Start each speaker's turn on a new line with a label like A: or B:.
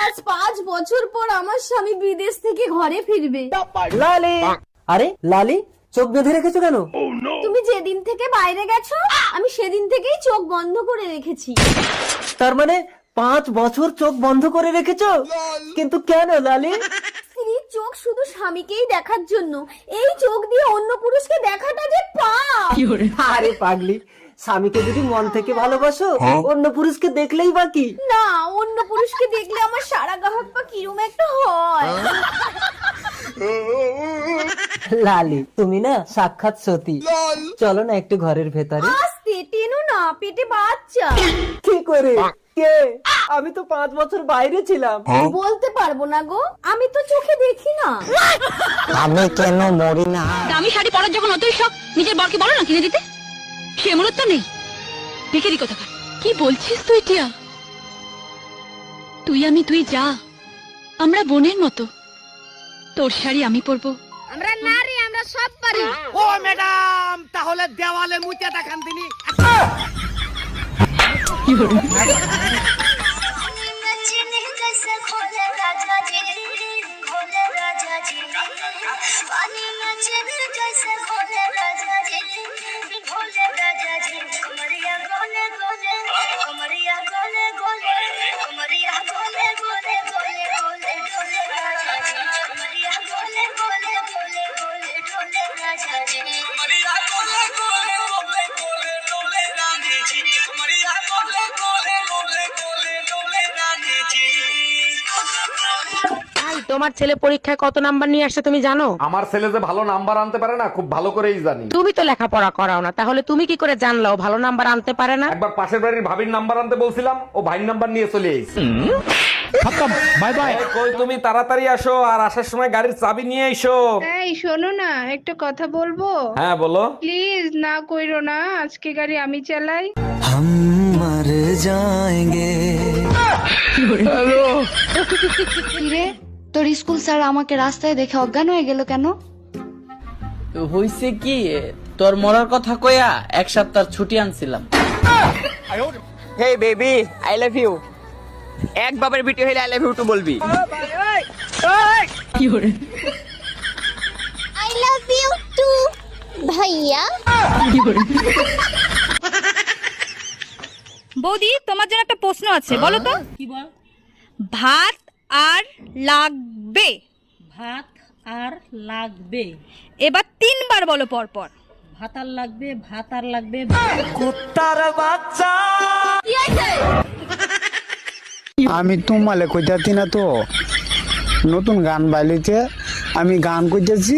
A: আজ পাঁচ বছর পর আমার স্বামী বিদেশ থেকে ঘরে ফিরবে।
B: লালি! আরে লালি চোখ বেঁধে রেখেছো কেন?
A: তুমি যেদিন থেকে বাইরে গেছো আমি সেদিন থেকেই চোখ বন্ধ করে রেখেছি।
B: তার মানে পাঁচ বছর চোখ বন্ধ করে রেখেছো? কিন্তু কেন লালি?
A: স্ত্রীর চোখ শুধু স্বামীকেই দেখার জন্য। এই চোখ দিয়ে অন্য পুরুষকে দেখাটা যে পাপ!
B: আরে পাগলি স্বামীকে যদি মন থেকে ভালোবাসো অন্য পুরুষকে দেখলেই বাকি
A: না অন্য পুরুষকে একটা হয়।
B: লালি তুমি না সাক্ষাৎ সতী। চলো না একটু ঘরের ভেতরে।
A: আস্তে টেনো না পেটে বাচ্চা।
B: কি করে? কে? আমি তো পাঁচ বছর বাইরে ছিলাম।
A: বলতে পারব না গো আমি তো চোখে দেখি না।
C: আমি কেন মরি না?
D: আমি শাড়ি পরার যখন অতই শখ নিজের বরকে বলো না কিনে দিতে। সে মূলত নেই। কোথাকার? কি বলছিস তুই টিয়া? তুই আমি তুই যা। আমরা বোনের মতো। তোর শাড়ি আমি পরবো।
A: আমরা নারী আমরা সব পারি।
E: ও ম্যাডাম তাহলে দেওয়ালে মুচে দেখান তিনি।
F: তোমার ছেলে পরীক্ষায় কত নাম্বার নিয়ে আসছে তুমি জানো?
G: আমার ছেলে যে ভালো নাম্বার আনতে পারে না খুব ভালো করেই জানি।
F: তুমি তো লেখাপড়া করাও না তাহলে তুমি কি করে জানলাও ভালো নাম্বার আনতে পারে না?
G: একবার পাশের বাড়ির ভাবির নাম্বার আনতে বলছিলাম ও ভাইয়ের নাম্বার নিয়ে চলে এসেছি। বাই বাই কই তুমি তাড়াতাড়ি আসো আর আসার সময় গাড়ির চাবি নিয়ে এসো।
H: এই শোনো না একটা কথা বলব?
G: হ্যাঁ বলো।
H: প্লিজ না কইরো না আজকে গাড়ি আমি চালাই।
I: রে? তোর স্কুল স্যার আমাকে রাস্তায় দেখে অজ্ঞান হয়ে গেল কেন?
J: হইছে কি? তোর মরার কথা কয়া এক সপ্তাহ ছুটি আনছিলাম।
E: Hey baby I love you এক বাবার বিটি হইলে আই লাভ ইউ টু বলবি। কি হরে?
I: আই লাভ ইউ টু ভাইয়া। কি হরে?
D: বৌদি তোমার জন্য একটা প্রশ্ন আছে বলো তো।
J: কি বল?
D: ভাত আর লাগবে।
J: ভাত আর লাগবে।
D: এবার তিনবার বলো পর পর
J: ভাত আর লাগবে ভাত আর লাগবে কুত্তার বাচ্চা।
C: আমি তোমালে কইতাছি না তো নতুন গান বাইলিতে আমি গান কইতেছি।